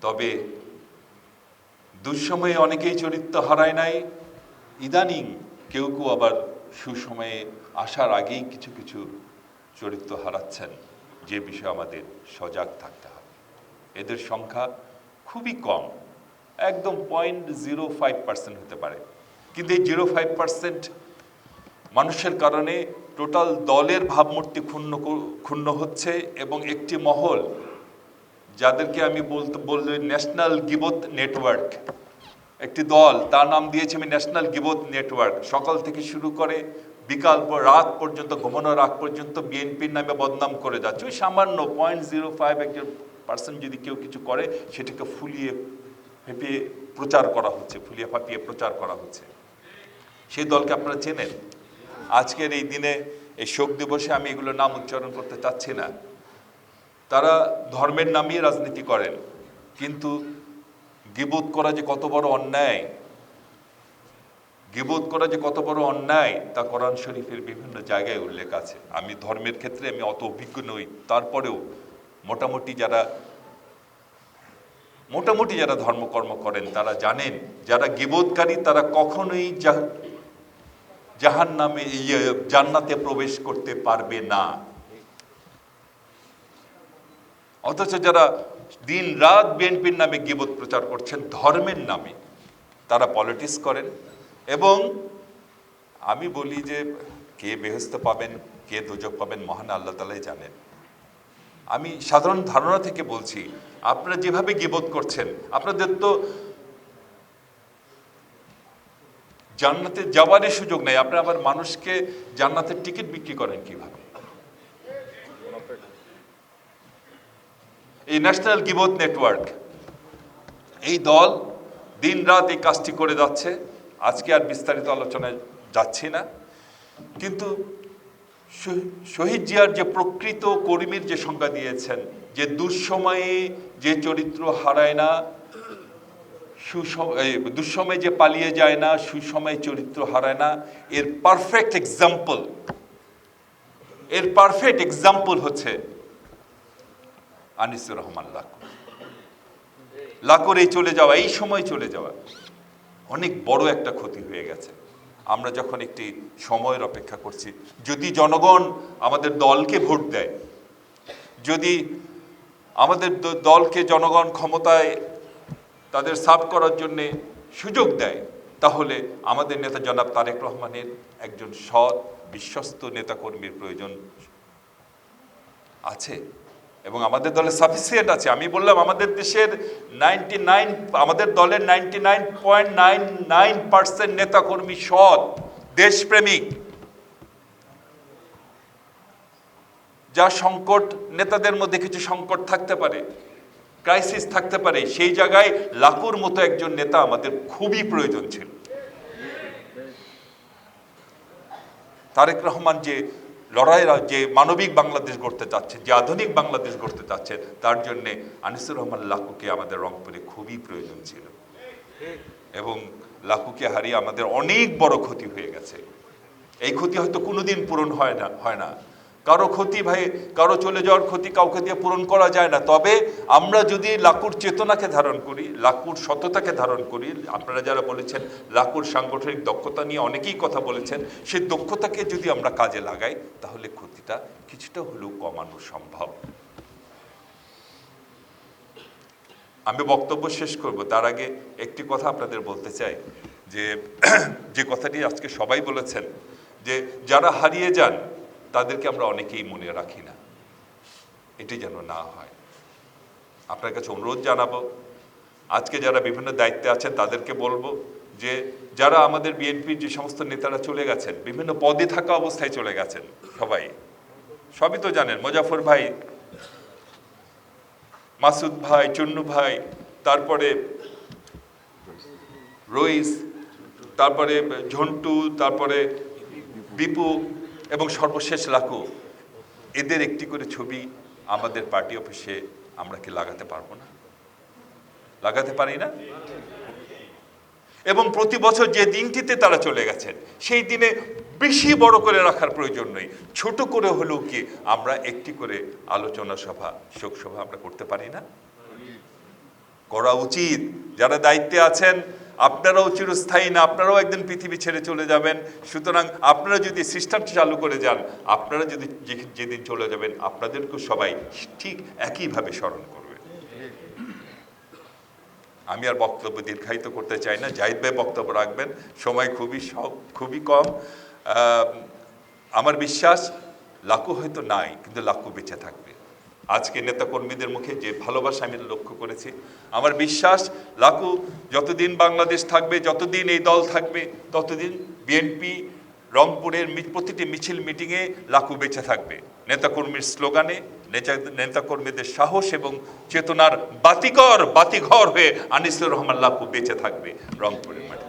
তবে দুঃসময়ে অনেকেই চরিত্র হারায় নাই। ইদানিং কেউ কেউ আবার সুসময়ে আসার আগেই কিছু কিছু চরিত্র হারাচ্ছেন। যে বিষয়ে আমাদের সজাগ থাকতে হবে। এদের সংখ্যা খুবই কম। একদম পয়েন্ট জিরো ফাইভ পার্সেন্ট হতে পারে। কিন্তু এই জিরো ফাইভ পার্সেন্ট মানুষের কারণে টোটাল দলের ভাবমূর্তি ক্ষুণ্ণ ক্ষুণ্ণ হচ্ছে এবং একটি মহল যাদেরকে আমি বলতে বললে ন্যাশনাল গিবত নেটওয়ার্ক একটি দল, তার নাম দিয়েছে আমি ন্যাশনাল গিবত নেটওয়ার্ক। সকাল থেকে শুরু করে বিকাল রাত পর্যন্ত, ঘুমানোর রাত পর্যন্ত বিএনপির নামে বদনাম করে যাচ্ছে। ওই সামান্য পয়েন্ট জিরো ফাইভ একজন পার্সেন্ট যদি কেউ কিছু করে, সেটাকে ফুলিয়ে ফেপিয়ে প্রচার করা হচ্ছে, ফুলিয়ে ফাঁপিয়ে প্রচার করা হচ্ছে। সেই দলকে আপনারা চেনেন? আজকের এই দিনে এই শোক দিবসে আমি এগুলো নাম উচ্চারণ করতে চাচ্ছি না। তারা ধর্মের নামিয়ে রাজনীতি করেন কিন্তু গিবোধ করা যে কত বড় অন্যায় গিবোধ করা যে কত বড় অন্যায় তা কোরআন শরীফের বিভিন্ন জায়গায় উল্লেখ আছে। আমি ধর্মের ক্ষেত্রে আমি অত অভিজ্ঞ নই তারপরেও মোটামুটি যারা মোটামুটি যারা ধর্মকর্ম করেন তারা জানেন যারা গিবোধকারী তারা কখনোই জাহান নামে ইয়ে, জান্নাতে প্রবেশ করতে পারবে না। অথচ যারা দিন রাত বিএনপির নামে গিবত প্রচার করছেন, ধর্মের নামে, তারা পলিটিক্স করেন। এবং আমি বলি যে, কে বেহস্ত পাবেন, কে দুজক পাবেন, মহান আল্লাহ তালাই জানেন। আমি সাধারণ ধারণা থেকে বলছি, আপনারা যেভাবে গিবোধ করছেন, আপনাদের তো জান্নাতে যাওয়ারই সুযোগ নেই। আপনারা আবার মানুষকে জান্নাতের টিকিট বিক্রি করেন কীভাবে? এই ন্যাশনাল গিবত নেটওয়ার্ক। এই দল দিন রাত এই কাজটি করে যাচ্ছে। আজকে আর বিস্তারিত আলোচনায় যাচ্ছি না। কিন্তু শহীদ জিয়ার যে প্রকৃত কর্মীর যে সংজ্ঞা দিয়েছেন, যে দুঃসময়ে যে চরিত্র হারায় না দুঃসময়ে যে পালিয়ে যায় না, সুসময়ে চরিত্র হারায় না, এর পারফেক্ট এক্সাম্পল এর পারফেক্ট এক্সাম্পল হচ্ছে আনিসুর রহমান লাকু। লাকুর এই চলে যাওয়া, এই সময় চলে যাওয়া অনেক বড় একটা ক্ষতি হয়ে গেছে। আমরা যখন একটি সময়ের অপেক্ষা করছি, যদি জনগণ আমাদের দলকে ভোট দেয়, যদি আমাদের দলকে জনগণ ক্ষমতায় তাদের সাফ করার জন্য সুযোগ দেয়, তাহলে আমাদের নেতা জনাব তারেক রহমানের একজন সৎ, বিশ্বস্ত নেতাকর্মীর প্রয়োজন আছে। এবং আমাদের দলে সাফিসিয়েন্ট আছে। আমি বললাম, আমাদের দেশের নাইনটি নাইন আমাদের দলের ninety nine point nine nine percent নেতাকর্মী সৎ, দেশপ্রেমিক। যা সংকট, নেতাদের মধ্যে কিছু সংকট থাকতে পারে ক্রাইসিস থাকতে পারে, সেই জায়গায় লাকুর মতো একজন নেতা আমাদের খুবই প্রয়োজন ছিল। তারেক রহমান যে লড়াইয়ের যে মানবিক বাংলাদেশ গড়তে চাচ্ছে, যে আধুনিক বাংলাদেশ গড়তে চাচ্ছে, তার জন্যে আনিসুর রহমান লাকুকে আমাদের রংপুরে খুবই প্রয়োজন ছিল। এবং লাকুকে হারিয়ে আমাদের অনেক বড় ক্ষতি হয়ে গেছে। এই ক্ষতি হয়তো কোনোদিন পূরণ হয় না হয় না। কারও ক্ষতি ভাই, কারও চলে যাওয়ার ক্ষতি কাউকে দিয়ে পূরণ করা যায় না। তবে আমরা যদি লাকুর চেতনাকে ধারণ করি, লাকুর সততাকে ধারণ করি, আপনারা যারা বলেছেন লাকুর সাংগঠনিক দক্ষতা নিয়ে অনেকেই কথা বলেছেন, সেই দক্ষতাকে যদি আমরা কাজে লাগাই, তাহলে ক্ষতিটা কিছুটা হলেও কমানো সম্ভব। আমি বক্তব্য শেষ করব। তার আগে একটি কথা আপনাদের বলতে চাই, যে যে কথাটি আজকে সবাই বলেছেন, যে যারা হারিয়ে যান তাদেরকে আমরা অনেকেই মনে রাখি না। এটি যেন না হয়। আপনার কাছে অনুরোধ জানাব, আজকে যারা বিভিন্ন দায়িত্বে আছেন তাদেরকে বলব যে, যারা আমাদের বিএনপির যে সমস্ত নেতারা চলে গেছেন, বিভিন্ন পদে থাকা অবস্থায় চলে গেছেন সবাই, সবই তো জানেন মোজাফর ভাই, মাসুদ ভাই, চুন্নু ভাই, তারপরে রইস, তারপরে ঝন্টু, তারপরে বিপু এবং সর্বশেষ লাকু এদের একটি করে ছবি আমাদের পার্টি অফিসে আমরা কি লাগাতে পারব না? লাগাতে পারি না? এবং প্রতি বছর যে দিনটিতে তারা চলে গেছেন, সেই দিনে বেশি বড় করে রাখার প্রয়োজন নেই। ছোট করে হলেও কি আমরা একটি করে আলোচনা সভা, শোক সভা আমরা করতে পারি না? করা উচিত। যারা দায়িত্বে আছেন আপনারাও চিরস্থায়ী না, আপনারাও একদিন পৃথিবী ছেড়ে চলে যাবেন। সুতরাং আপনারা যদি সিস্টেম চালু করে যান, আপনারা যদি যেদিন চলে যাবেন, আপনাদেরকেও সবাই ঠিক একইভাবে স্মরণ করবে আমি আর বক্তব্য দীর্ঘায়িত করতে চাই না। জাহিদ ভাই বক্তব্য রাখবেন। সময় খুবই খুবই কম। আমার বিশ্বাস, লাকু হয়তো নাই, কিন্তু লাকু বেঁচে থাকবে। আজকে নেতাকর্মীদের মুখে যে ভালোবাসা আমি লক্ষ্য করেছি। আমার বিশ্বাস, লাকু, যতদিন বাংলাদেশ থাকবে, যতদিন এই দল থাকবে, ততদিন বিএনপি রংপুরের প্রতিটি মিছিল মিটিংয়ে লাকু বেঁচে থাকবে। নেতাকর্মীর স্লোগানে নেতা- নেতাকর্মীদের সাহস এবং চেতনার বাতিকর বাতিঘর হয়ে আনিসুর রহমান লাকু বেঁচে থাকবে রংপুরের মাঠে।